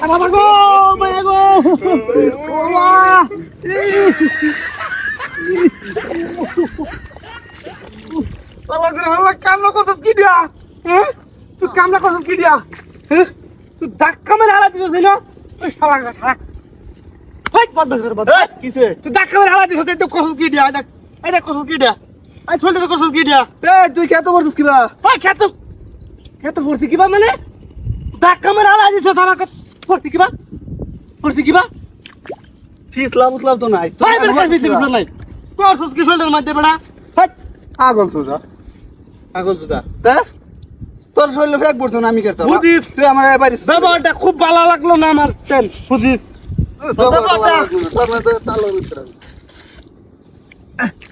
বাবা গো মায়া গো। বাবা করে হাল্লা কামলা কত কি দিয়া? হ্যাঁ? তুই কামলা কত কি দিয়া? হ্যাঁ? তুই ধাক্কা মেরে হালা দিছিস না ওই শালা শালা। হাই বন্ধ কর বন্ধ কিসে? তুই ধাক্কা মেরে হালা দিছিস তো কত কি দিয়া দেখ এটা কত কি দিয়া। আই ছোট কত কি দিয়া। এ তুই খেতে পারছিস কিবা? ওই খেত। খেত ভর্তি কিবা মানে? ধাক্কা মেরে হালা দিছিস আমাকে। ভর্তি কিবা? ভর্তি কিবা? ফিসলাম উসলাম তো নাই। ভাই বেটা কার বিসি বিসি নাই? করছস কি শোল্ডার মধ্যে বেটা? হাট আগল যা আগল সুদা তা? তোর শরীরে ফেক পড়ছ না আমি কেটে বুঝিস। তুই আমার বাড়ি ব্যাপারটা খুব ভালো লাগল না আমার তেন বুঝিস? Right. Kilo. Mago,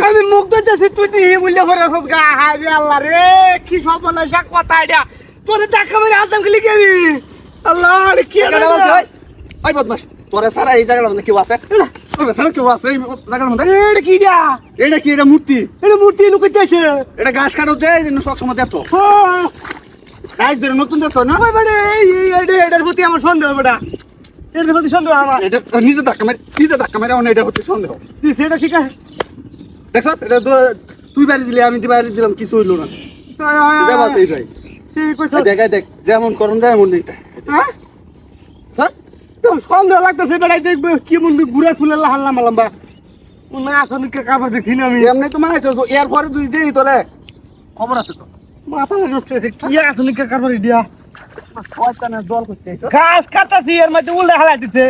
আমি- মুখ ধরতেছি তুই দিয়ে বললে পরে গা হারে আল্লাহ রে কি সব কথা এটা। তোরে দেখা মেরে আসাম গেলি কি আমি? আল্লাহ বদমাস তোরে সারা এই জায়গার মধ্যে কেউ আছে? তোরে সারা কেউ আছে এই জায়গার মধ্যে? এটা কি এটা? কি এটা মূর্তি? এটা মূর্তি এটা গাছ কাটো যে এই জন্য সব সময় দেখতো গাছ ধরে নতুন দেখতো না? ওই মানে এই এই এটার প্রতি আমার সন্দেহ বেটা এটার প্রতি সন্দেহ আমার। এটা নিজে ধাক্কা মেরে নিজে ধাক্কা মেরে অন্য এটা হচ্ছে সন্দেহ। সেটা ঠিক আছে। দেখছস এটা তো- তুই বাড়ি দিলি আমি বাড়ি দিলাম কিছু হইল না। দেখ কইছ। দেখ যেমন করন যায় এমন নেই হ্যাঁ? সন্দেহ লাগতেছে বেড়াই দেখবে কি মন্দ ঘুরে ফুলে লাহাল্লাম লম্বা। না এখন কে কাবার দেখি না আমি। এমনি তো মানাইছ এর পরে তুই দেই তোরে। খবর আছে তো। মাথা নষ্ট হয়েছে কি এখন কে কারবার দিয়া জল করতে ঘাস কাটাছি এর মধ্যে উল্টে হালাই দিতে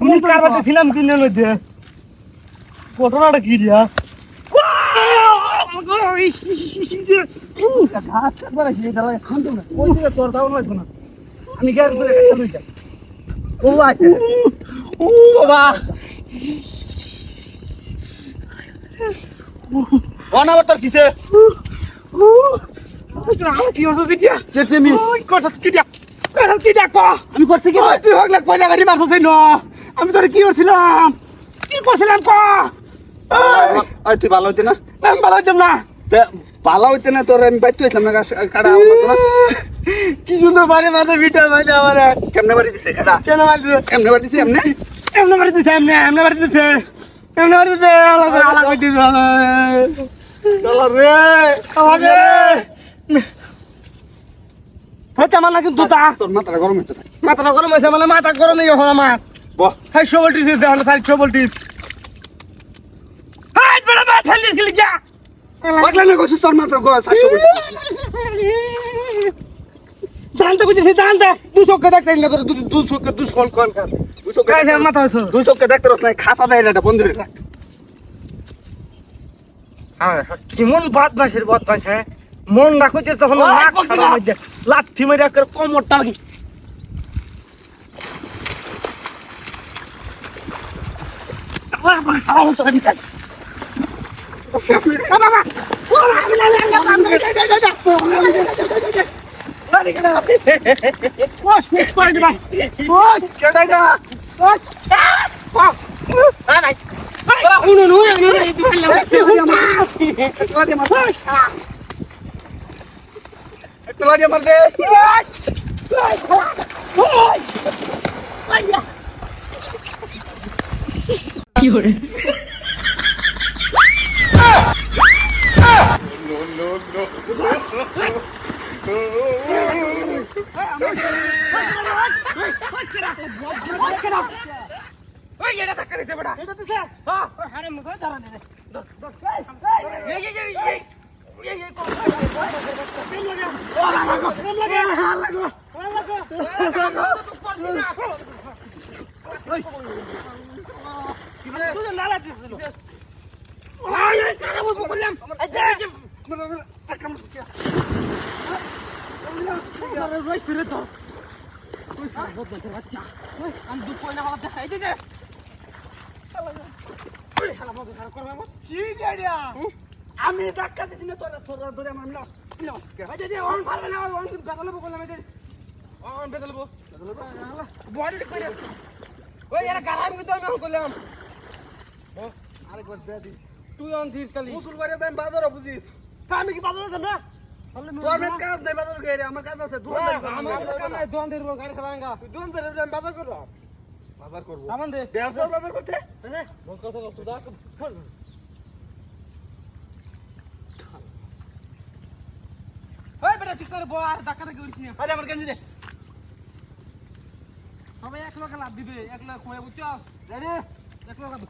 আমি কারবার দেখছিলাম কিনে লইতে ঘটনাটা কি দিয়া ঘাস কাটবার আছে এটা লাগে খান না তোর দাও লাগবে না আমি গাড়ি করে ও আছে ও বাবা অনাবার তোর কিসে কি হচ্ছে দিয়া দেখছি আমি ওই কথা কি দিয়া কথা কি দিয়া আমি করছি কি তুই হগলে কয়লা গাড়ি মারছিস ন আমি তোরে কি করছিলাম কি করছিলাম ক তুই ভালো হইতে না আমি ভালো হইতাম না ভালো হইতে না তোর কাটা কি সুন্দর বাড়ি মাঝে ভিটা মাঝে আমার কেমনে বাড়ি দিছে কাটা কেন বাড়ি দিছে কেমনে বাড়ি দিছে এমনি এমনি বাড়ি দিছে এমনি এমনি বাড়ি দিছে এমনি বাড়ি দিছে আলাদা আলাদা করে দিছে চলো রে হইতে আমার না কিন্তু তা তোর মাথাটা গরম হইতে মাথাটা গরম হয়েছে মানে মাথা গরম হয়ে গেছে আমার। বহ। চারশো ভোল্টিস দিতে আমার চারশো ভোল্টিস হাই বেড়া বা ঠেলি গেলি যা পাগলা না কইছিস তোর মাথার গরম চারশো বলছি জানতে বুঝেছি জানতে দু। চোখে দেখতে না তোর দু দু চোখে দু ফল কোন কার দুই চোখে কাই মাথা হয়েছে। দুই চোখে দেখতে রস নাই খাসা দেয় এটা বন্ধ রাখ কেমন বাদ বাসের বাদ বাস হ্যাঁ? মন রাখতে তখন লাথি মেরে একটা কোমরটা লাগি কেডা এটা একলা দিয়ে মার একলা দিয়ে মার দে এটা দিছে বেটা। এটা দিছে হ্যাঁ। আরে মুখে ধরা দে ধর ধর এই এই এই ফিরে দেখে ওই আমি দুধ পয়না ভালো দেখাই দে দে ওই হালা মজা খারাপ করবে আমার কি দিয়া আমি ধাক্কা দিছি না তোর তোর ধরে আমার না ভাই দে দে অন পারবে না অন কিন্তু বেতালে বকলাম এদের অন বেতালে বক বড় করে। ওই এরা গারাম কিন্তু আমি করলাম। আরেকবার দে দি। তুই অন দিস খালি। উসুল করে দেন বাজারে বুঝিস। আমি কি বাজারে যাব না? তোর কাজ নেই বাজার গেরে আমার কাজ আছে দোকান আমার তো কাম নাই দোকান দেব গাড়ি চালাঙ্গা দোকান ধরে আমি বাজার করব। বাজার করব। সামান দে দেড়শো বাজার করতে? বক কথা বল সুদা ওই বেটা ঠিক করে বল আর টাকা টাকা উঠিস না। আরে আমার গেঞ্জি দে। সবাই এক লাখ লাভ দিবে এক লাখ হয়ে বুঝছ? রেডি এক লাখ লাভ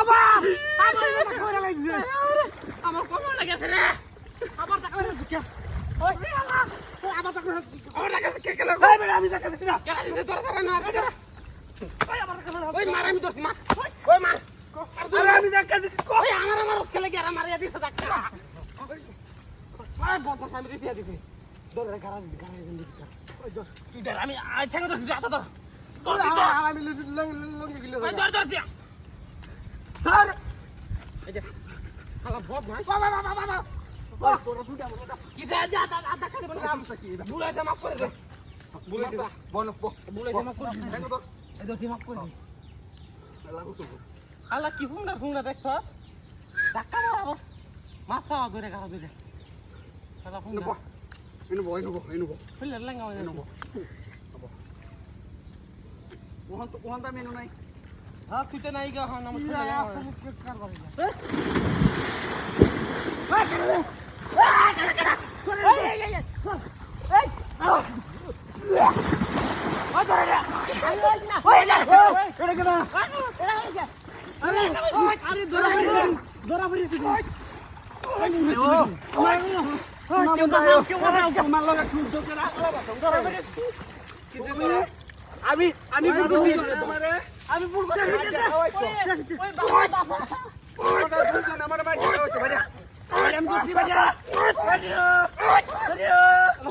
আবার আবার টাকা করে লাগছে। আমার কোমর লাগেছে রে। আবার ওই আল্লাহ। আবার কে কে বেটা আমি টাকা দিছি না। কেন দিতে তোর টাকা না ওই আবার টাকা ওই মার আমি দোস্ত মার। ওই মার। আরে আমি ধাক্কা দিছি ওই আমার আমার খেলে গিয়ে আমার ইয়া দিছে টাকা আরে বদ আমি দিতে দিছি। দরে গারা দিছি গারা দিছি ওই দোস্ত তুই ধর আমি আই ধর। আমি গিলে ধর ধর দিয়া। স্যার এই যে হালা বদ ভাই বাবা বাবা বাবা ওই তোরা দুটা বলে কি দে যা আদা আদা করে বুলাই দে মাফ করে দে। বলে বল বুলাই দে মাফ করে দে। এই দোস্ত মাফ করে দে। লাগু তো আল্লাহ কি হুংনা হুংনা দেখছ ধাক্কা মারাবো মাথা ধরে গাড়া ধরে আল্লাহ হুংনা নেব এনে বই নেব এনে বো ফুলে লেঙ্গা হয়ে এনে বো ওখান তো ওখান তো আমি নাই হ্যাঁ তুই তো নাই গা হ্যাঁ আমার ফুলে লেঙ্গা হয়ে আমি আমি বুঝি আমারে আমি ভুল করে আমার বাড়ি হচ্ছে ভাইয়া আমি বুঝছি বাজা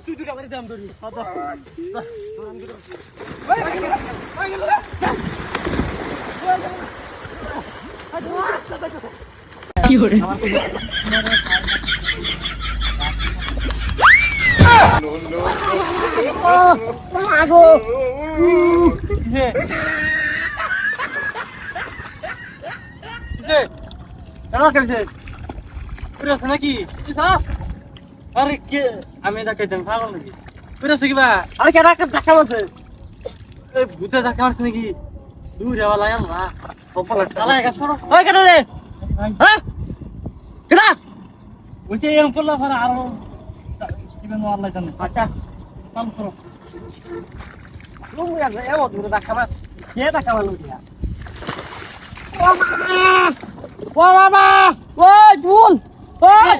তুই দুটা করে ধরি নাকি আরে কে আমি এটা কেটেন পাগল নাকি করেছে কিবা আরে কেডা দেখা মারছে ভূতে দেখা মারছে নাকি দূর যাওয়া লাগে না কপালে চালা একা সরো ওই কেডা রে হ্যাঁ কেডা বলছে এরকম করলে পরে আরও কিবে নো আল্লাহ জানে আচ্ছা কাম করো লুঙ্গি আছে এমন দূরে দেখা মার কে দেখা মারলো দিয়া ও বাবা ও জুল ওই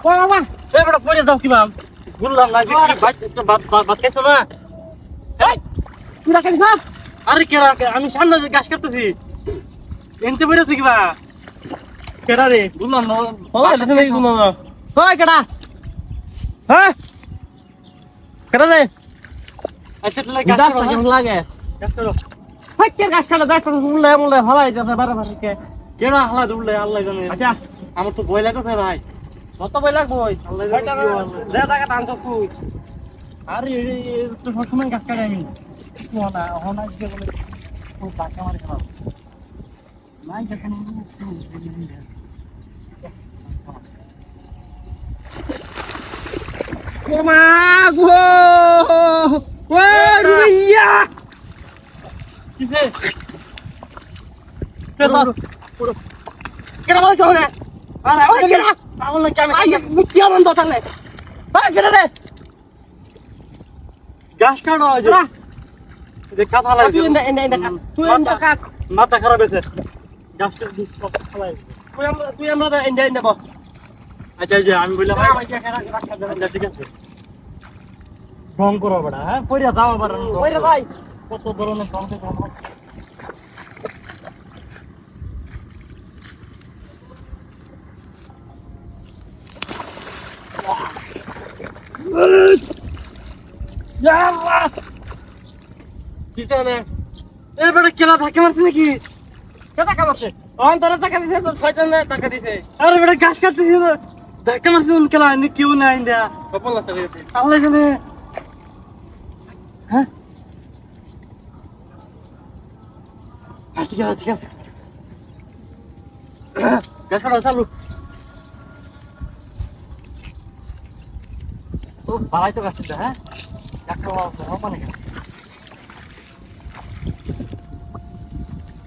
ও বাবা এই বড় ফোনে দাও কিবা গুললাম না কি ভাত ভাত ভাত খাইছো না এই তুই রাখালি ভাত আরে কে আমি সামনে যে গাছ কাটতেছি এনতে বেরোছে কিবা কেডা রে গুললাম না নাই গুললাম না ওই কেডা হ্যাঁ কেডা রে আচ্ছা তাহলে গাছ কাটা কেমন লাগে গাছ কাটো হাই কে গাছ কাটা গাছ উল্লে উল্লে ভালাই যাবে বারে বারে কে কেডা হালা উল্লে আল্লাহ জানে আচ্ছা আমার তো ভয় লাগছে ভাই কত ভয় লাগবো আল্লাহ জানে দে টাকা টানছ তুই আরে সবসময় গাছ কাটে আমি হোনা হোনা যে বলে ও টাকা মারে খেলা নাই যখন ওমা গো ও রুইয়া। কিসে? কেডা কেডা বলছ না আরে ওই কেডা? পাগল না কেন আই মুক্তি আনন্দ তাহলে আই কেডা রে? গাছ কাটো আজ যে কথা লাগে তুই এন্ডা এন্ডা এন্ডা তুই এন্ডা কাট মাথা খারাপ হয়েছে। গাছটা সব খালাই। তুই আমরা তুই আমরা এন্ডা এন্ডা বল আচ্ছা আচ্ছা আমি বললাম ঠিক আছে। করো হ্যাঁ? পয়রা দাও আবার। পয়রা ভাই কত বড় না ঢং করো এবারে কেলা ধাক্কা মারছে নাকি? কেটা কামাচ্ছে অন্তরে টাকা দিছে, তো ছয়জন টাকা দিছে। আরে তো। ধাক্কা মারছে উন কেলা? নি কেউ নাই ইন্দা কপাল আছে আল্লাহ জানে হ্যাঁ? ঠিক আছে ঠিক আছে। কাটা, চালু। ও ভালাই তো গাছ হ্যাঁ? একটা মানে কেন এই